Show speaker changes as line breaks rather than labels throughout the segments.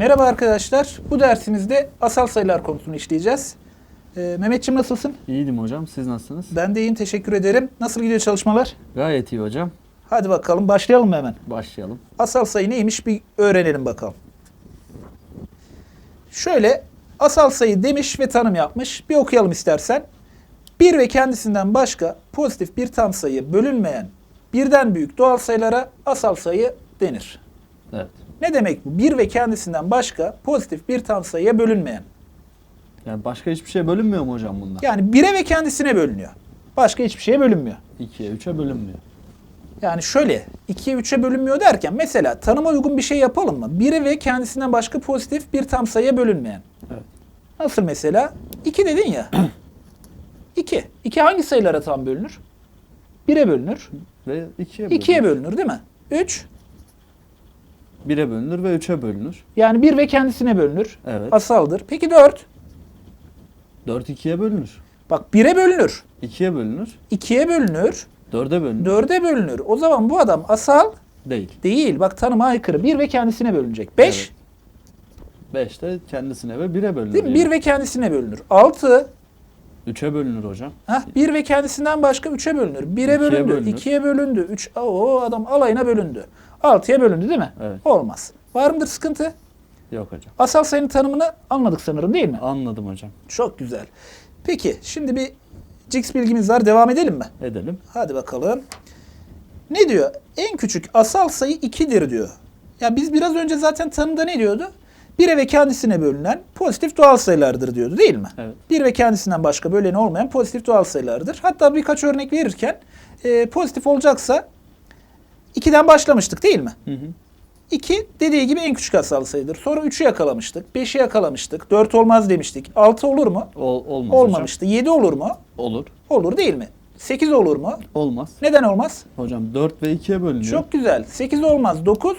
Merhaba arkadaşlar. Bu dersimizde asal sayılar konusunu işleyeceğiz. Ee, Mehmetçim nasılsın?
İyiydim hocam. Siz nasılsınız?
Ben de iyiyim. Teşekkür ederim. Nasıl gidiyor çalışmalar?
Gayet iyi hocam.
Hadi bakalım başlayalım mı hemen? Başlayalım. Asal sayı neymiş bir öğrenelim bakalım. Şöyle asal sayı demiş ve tanım yapmış. Bir okuyalım istersen. Bir ve kendisinden başka pozitif bir tam sayı bölünmeyen birden büyük doğal sayılara asal sayı denir. Evet. Ne demek bu? Bir ve kendisinden başka pozitif bir tam sayıya bölünmeyen.
Yani başka hiçbir şeye bölünmüyor mu hocam bunlar?
Yani bire ve kendisine bölünüyor. Başka hiçbir şeye bölünmüyor.
İkiye, üçe bölünmüyor.
Yani şöyle ikiye, üçe bölünmüyor derken mesela tanıma uygun bir şey yapalım mı? Biri ve kendisinden başka pozitif bir tam sayıya bölünmeyen. Evet. Nasıl mesela? İki dedin ya. İki. İki hangi sayılara tam bölünür? Bir'e bölünür. Ve 2'ye bölünür. İkiye bölünür değil mi? Üç.
1'e bölünür ve 3'e bölünür.
Yani 1 ve kendisine bölünür. Evet. Asaldır. Peki 4?
4 2'ye bölünür.
Bak 1'e bölünür.
2'ye bölünür.
2'ye bölünür. 4'e bölünür. 4'e bölünür. O zaman bu adam asal değil. Değil. Bak tanıma aykırı. 1 ve kendisine bölünecek. 5
evet. de kendisine ve 1'e bölünür.
Değil mi? 1 ve kendisine bölünür. 6
3'e bölünür hocam.
Hah, 1 ve kendisinden başka 3'e bölünür. 1'e bölündü, 2'ye bölündü, 3 o adam alayına bölündü. 6'ya bölündü değil mi?
Evet. Olmaz.
Var mıdır sıkıntı? Yok hocam. Asal sayının tanımını anladık sanırım değil mi?
Anladım hocam.
Çok güzel. Peki şimdi bir Cix bilgimiz var. Devam edelim mi? Edelim. Hadi bakalım. Ne diyor? En küçük asal sayı 2'dir diyor. Ya biz biraz önce zaten tanımda ne diyordu? 1'e ve kendisine bölünen pozitif doğal sayılardır diyordu değil mi? Evet. 1 ve kendisinden başka böleni olmayan pozitif doğal sayılardır. Hatta birkaç örnek verirken e, pozitif olacaksa 2'den başlamıştık değil mi? Hı hı. 2 dediği gibi en küçük asal sayıdır. Sonra 3'ü yakalamıştık, 5'i yakalamıştık, 4 olmaz demiştik. 6 olur mu?
Ol, olmaz
Olmamıştı. Hocam. 7 olur mu? Olur. Olur değil mi? 8 olur mu? Olmaz. Neden olmaz?
Hocam 4 ve 2'ye bölünüyor.
Çok güzel. 8 olmaz. 9?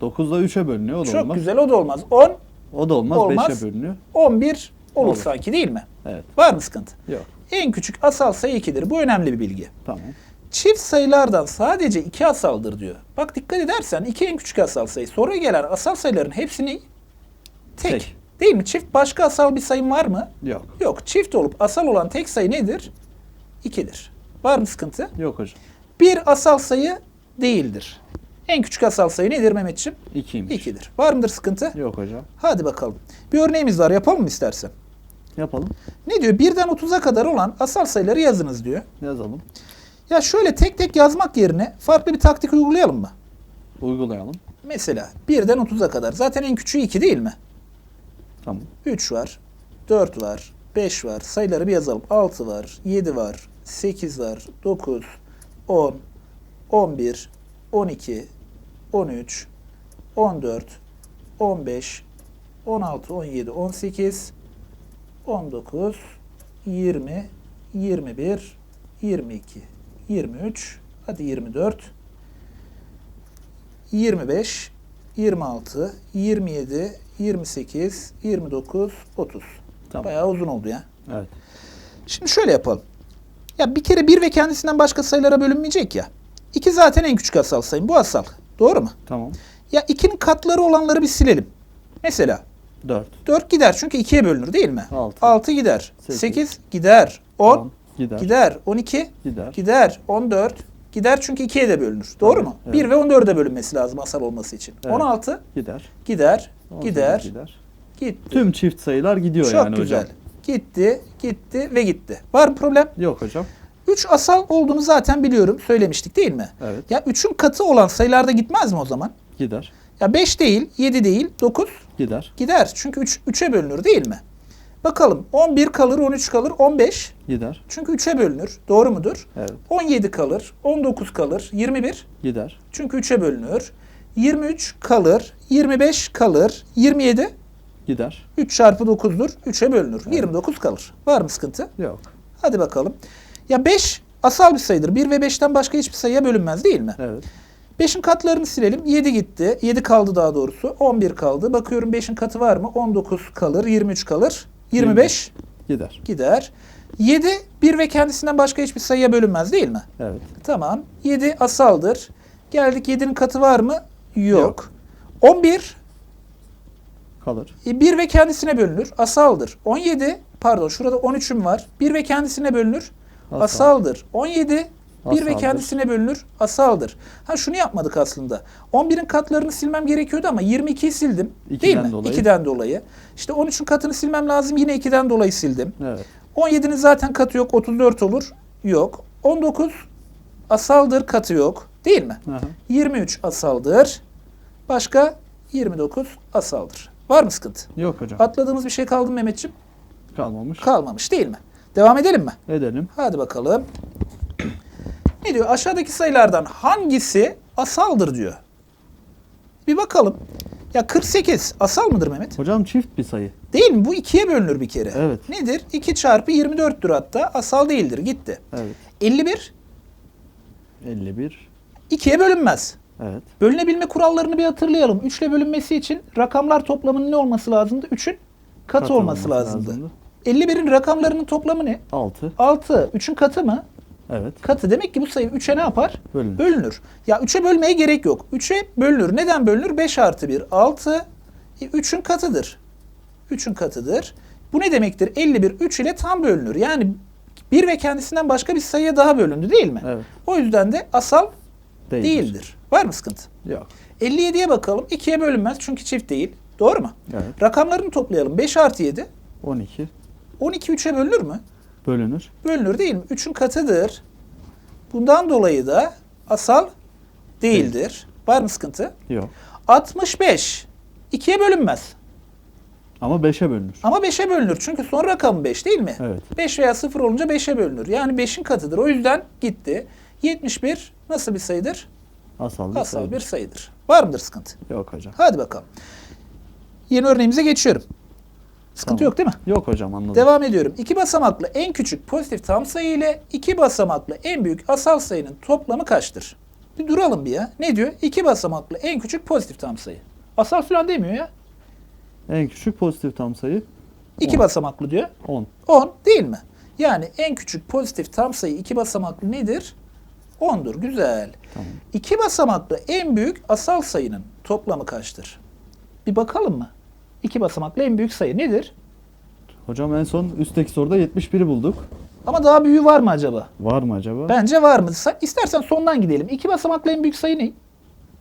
9 da 3'e bölünüyor. O da Çok
olmaz. güzel o da olmaz. 10?
O da olmaz. olmaz. 5'e bölünüyor.
11 olur, olur sanki değil mi? Evet. Var mı sıkıntı? Yok. En küçük asal sayı 2'dir. Bu önemli bir bilgi. Tamam çift sayılardan sadece iki asaldır diyor. Bak dikkat edersen iki en küçük asal sayı. Sonra gelen asal sayıların hepsini tek. tek. Değil mi? Çift başka asal bir sayım var mı? Yok. Yok. Çift olup asal olan tek sayı nedir? 2'dir. Var mı sıkıntı? Yok hocam. Bir asal sayı değildir. En küçük asal sayı nedir Mehmetciğim? 2'ymiş. 2'dir. Var mıdır sıkıntı? Yok hocam. Hadi bakalım. Bir örneğimiz var. Yapalım mı istersen? Yapalım. Ne diyor? Birden 30'a kadar olan asal sayıları yazınız diyor. Yazalım. Ya şöyle tek tek yazmak yerine farklı bir taktik uygulayalım mı? Uygulayalım. Mesela 1'den 30'a kadar. Zaten en küçüğü 2 değil mi? Tamam. 3 var, 4 var, 5 var. Sayıları bir yazalım. 6 var, 7 var, 8 var, 9, 10, 11, 12, 13, 14, 15, 16, 17, 18, 19, 20, 21, 22. 23, hadi 24, 25, 26, 27, 28, 29, 30. Tamam. Bayağı uzun oldu ya. Evet. Şimdi şöyle yapalım. Ya bir kere bir ve kendisinden başka sayılara bölünmeyecek ya. 2 zaten en küçük asal sayım. Bu asal. Doğru mu? Tamam. Ya 2'nin katları olanları bir silelim. Mesela 4. 4 gider çünkü 2'ye bölünür değil mi? 6. 6 gider. 8, 8 gider. 10, 10 Gider. Gider. 12? Gider. Gider. 14? Gider çünkü 2'ye de bölünür. Doğru evet, mu? Evet. 1 ve 14'e bölünmesi lazım asal olması için. Evet. 16? Gider. Gider. Gider. Gider.
Gitti. Tüm çift sayılar gidiyor Çok yani güzel. hocam.
Gitti, gitti ve gitti. Var mı problem? Yok hocam. 3 asal olduğunu zaten biliyorum. Söylemiştik değil mi? Evet. Ya 3'ün katı olan sayılarda gitmez mi o zaman? Gider. Ya 5 değil, 7 değil, 9 gider. Gider. Çünkü 3 3'e bölünür değil mi? Bakalım 11 kalır, 13 kalır, 15. Gider. Çünkü 3'e bölünür. Doğru mudur? Evet. 17 kalır, 19 kalır, 21. Gider. Çünkü 3'e bölünür. 23 kalır, 25 kalır, 27. Gider. 3 çarpı 9'dur, 3'e bölünür. Evet. 29 kalır. Var mı sıkıntı? Yok. Hadi bakalım. Ya 5 asal bir sayıdır. 1 ve 5'ten başka hiçbir sayıya bölünmez değil mi? Evet. 5'in katlarını silelim. 7 gitti. 7 kaldı daha doğrusu. 11 kaldı. Bakıyorum 5'in katı var mı? 19 kalır, 23 kalır. 25 gider. Gider. 7 1 ve kendisinden başka hiçbir sayıya bölünmez değil mi? Evet. Tamam. 7 asaldır. Geldik 7'nin katı var mı? Yok. Yok. 11 kalır. 1 e, ve kendisine bölünür. Asaldır. 17 pardon şurada 13'üm var. 1 ve kendisine bölünür. asaldır. Asaldır. 17 bir ve kendisine bölünür asaldır. Ha şunu yapmadık aslında. 11'in katlarını silmem gerekiyordu ama 22'yi sildim. 2'den değil mi? Dolayı. 2'den dolayı. İşte 13'ün katını silmem lazım yine 2'den dolayı sildim. Evet. 17'nin zaten katı yok 34 olur. Yok. 19 asaldır katı yok. Değil mi? Aha. 23 asaldır. Başka 29 asaldır. Var mı sıkıntı? Yok hocam. Atladığımız bir şey kaldı mı Mehmetciğim? Kalmamış. Kalmamış değil mi? Devam edelim mi? Edelim. Hadi bakalım. Ne diyor? Aşağıdaki sayılardan hangisi asaldır diyor. Bir bakalım. Ya 48 asal mıdır Mehmet?
Hocam çift bir sayı.
Değil mi? Bu ikiye bölünür bir kere. Evet. Nedir? 2 çarpı 24'tür hatta. Asal değildir. Gitti. Evet. 51
51.
İkiye bölünmez. Evet. Bölünebilme kurallarını bir hatırlayalım. 3 ile bölünmesi için rakamlar toplamının ne olması lazımdı? 3'ün katı, Kat olması, olması lazımdı. lazımdı. 51'in rakamlarının toplamı ne? 6. 6. 3'ün katı mı? Evet. Katı demek ki bu sayı 3'e ne yapar? Bölünür. bölünür. Ya 3'e bölmeye gerek yok. 3'e bölünür. Neden bölünür? 5 artı 1 6. 3'ün e, katıdır. 3'ün katıdır. Bu ne demektir? 51 3 ile tam bölünür. Yani 1 ve kendisinden başka bir sayıya daha bölündü değil mi? Evet. O yüzden de asal değildir. değildir. Var mı sıkıntı? Yok. 57'ye bakalım. 2'ye bölünmez çünkü çift değil. Doğru mu? Evet. Rakamlarını toplayalım. 5 artı 7. 12. 12 3'e bölünür mü? Bölünür. Bölünür değil mi? 3'ün katıdır. Bundan dolayı da asal değildir. Değil. Var mı sıkıntı? Yok. 65 ikiye bölünmez.
Ama 5'e bölünür.
Ama 5'e bölünür. Çünkü son rakam 5 değil mi? Evet. 5 veya 0 olunca 5'e bölünür. Yani 5'in katıdır. O yüzden gitti. 71 nasıl bir sayıdır? Asal bir, Asal sayıdır. bir sayıdır. Var mıdır sıkıntı? Yok hocam. Hadi bakalım. Yeni örneğimize geçiyorum. Sıkıntı tamam. yok değil mi?
Yok hocam anladım.
Devam ediyorum. İki basamaklı en küçük pozitif tam sayı ile iki basamaklı en büyük asal sayının toplamı kaçtır? Bir duralım bir ya. Ne diyor? İki basamaklı en küçük pozitif tam sayı. Asal süren demiyor ya.
En küçük pozitif tam sayı.
İki 10. basamaklı diyor. 10. 10 değil mi? Yani en küçük pozitif tam sayı iki basamaklı nedir? 10'dur. Güzel. Tamam. İki basamaklı en büyük asal sayının toplamı kaçtır? Bir bakalım mı? İki basamaklı en büyük sayı nedir?
Hocam en son üstteki soruda 71'i bulduk.
Ama daha büyüğü var mı acaba?
Var mı acaba?
Bence var mı? İstersen sondan gidelim. İki basamaklı en büyük sayı ne?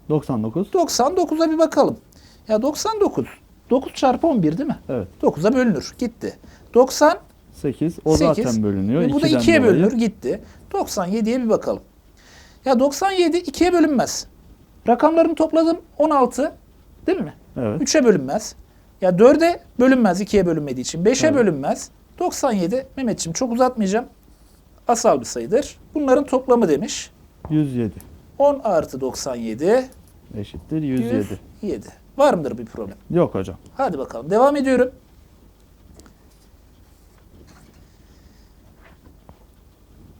99. 99'a bir bakalım. Ya 99. 9 çarpı 11 değil mi? Evet. 9'a bölünür. Gitti. 90
8. O 8. zaten bölünüyor. E, bu da 2'ye
bölünür. Gitti. 97'ye bir bakalım. Ya 97 2'ye bölünmez. Rakamlarını topladım. 16 değil mi? Evet. 3'e bölünmez. Ya 4'e bölünmez 2'ye bölünmediği için. 5'e evet. bölünmez. 97 Mehmetçim çok uzatmayacağım. Asal bir sayıdır. Bunların toplamı demiş. 107. 10 artı 97
eşittir 107.
107. Var mıdır bir problem? Yok hocam. Hadi bakalım. Devam ediyorum.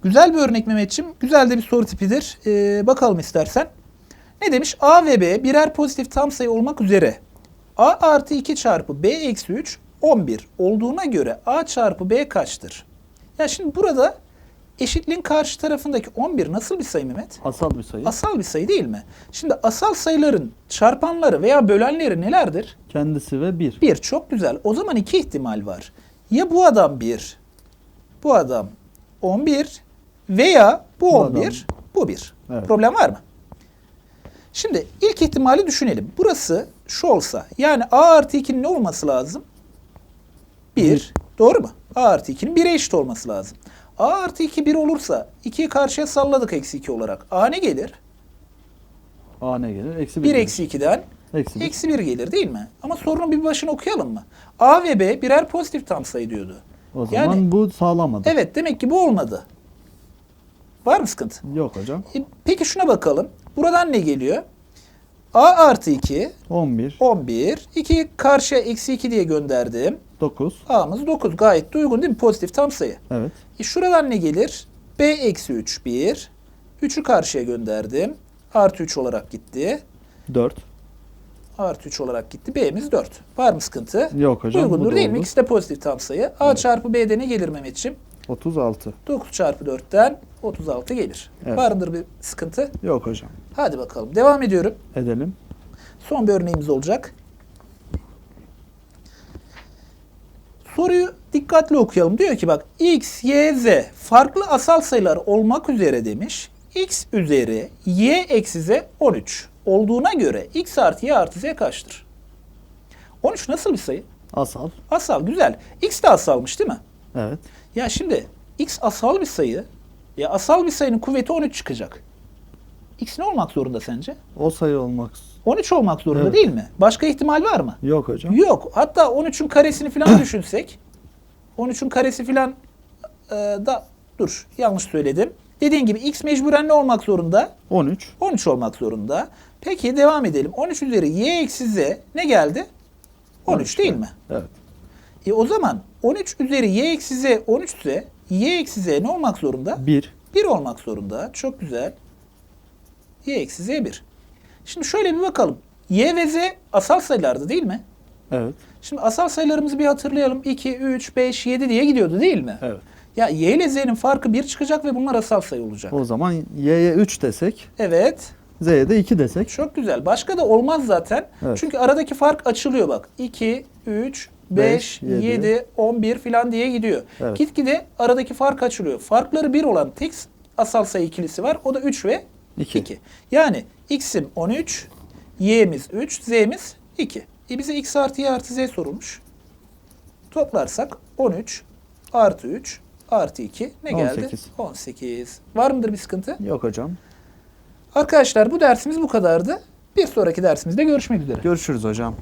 Güzel bir örnek Mehmetçim. Güzel de bir soru tipidir. Ee, bakalım istersen. Ne demiş? A ve B birer pozitif tam sayı olmak üzere A artı 2 çarpı B eksi 3 11 olduğuna göre A çarpı B kaçtır? Ya şimdi burada eşitliğin karşı tarafındaki 11 nasıl bir sayı Mehmet?
Asal bir sayı.
Asal bir sayı değil mi? Şimdi asal sayıların çarpanları veya bölenleri nelerdir?
Kendisi ve 1.
1 çok güzel. O zaman iki ihtimal var. Ya bu adam 1, bu adam 11 veya bu, bu 11, bu 1. Evet. Problem var mı? Şimdi ilk ihtimali düşünelim. Burası şu olsa yani a artı 2'nin ne olması lazım? 1. Doğru mu? a artı 2'nin 1'e eşit olması lazım. a artı 2 1 olursa 2'yi karşıya salladık eksi 2 olarak. a ne gelir?
a ne gelir? Eksi 1.
1 eksi 2'den eksi 1. gelir değil mi? Ama sorunun bir başına okuyalım mı? a ve b birer pozitif tam sayı diyordu.
O zaman yani, bu sağlamadı.
Evet demek ki bu olmadı. Var mı sıkıntı?
Yok hocam. E,
peki şuna bakalım. Buradan ne geliyor? A artı 2. 11. 11. 2 karşıya eksi 2 diye gönderdim. 9. A'mız 9. Gayet de uygun değil mi? Pozitif tam sayı. Evet. E şuradan ne gelir? B eksi 3 1. 3'ü karşıya gönderdim. Artı 3 olarak gitti. 4. Artı 3 olarak gitti. B'miz 4. Var mı sıkıntı? Yok hocam. Uygundur değil mi? İkisi de pozitif tam sayı. A evet. çarpı B'de ne gelir Mehmetciğim? 36. 9 çarpı 4'ten 36 gelir. Evet. Var mıdır bir sıkıntı? Yok hocam. Hadi bakalım. Devam ediyorum. Edelim. Son bir örneğimiz olacak. Soruyu dikkatli okuyalım. Diyor ki bak x, y, z farklı asal sayılar olmak üzere demiş. x üzeri y eksi z 13 olduğuna göre x artı y artı z kaçtır? 13 nasıl bir sayı? Asal. Asal güzel. X de asalmış değil mi? Evet. Ya şimdi x asal bir sayı. Ya asal bir sayının kuvveti 13 çıkacak. X ne olmak zorunda sence?
O sayı olmak
13 olmak zorunda Evet. değil mi? Başka ihtimal var mı? Yok hocam. Yok. Hatta 13'ün karesini falan düşünsek 13'ün karesi falan e, da dur yanlış söyledim. Dediğin gibi x mecburen ne olmak zorunda? 13. 13 olmak zorunda. Peki devam edelim. 13 üzeri y eksi z ne geldi? 13 değil mi? Evet. E o zaman 13 üzeri y eksi z 13 ise y eksi z ne olmak zorunda? 1. 1 olmak zorunda. Çok güzel. y eksi z 1. Şimdi şöyle bir bakalım. y ve z asal sayılardı değil mi? Evet. Şimdi asal sayılarımızı bir hatırlayalım. 2, 3, 5, 7 diye gidiyordu değil mi? Evet. Ya y ile z'nin farkı 1 çıkacak ve bunlar asal sayı olacak.
O zaman y'ye 3 desek. Evet. Z'ye de 2 desek.
Çok güzel. Başka da olmaz zaten. Evet. Çünkü aradaki fark açılıyor bak. 2, 3, 5, 7, 7 11 filan diye gidiyor. Evet. Gitgide aradaki fark açılıyor. Farkları 1 olan tek asal sayı ikilisi var. O da 3 ve 2. 2. Yani x'im 13, y'miz 3, z'miz 2. E bize x artı y artı z sorulmuş. Toplarsak 13 artı 3 artı 2 ne 18. geldi? 18. Var mıdır bir sıkıntı? Yok hocam. Arkadaşlar bu dersimiz bu kadardı. Bir sonraki dersimizde görüşmek üzere.
Görüşürüz hocam.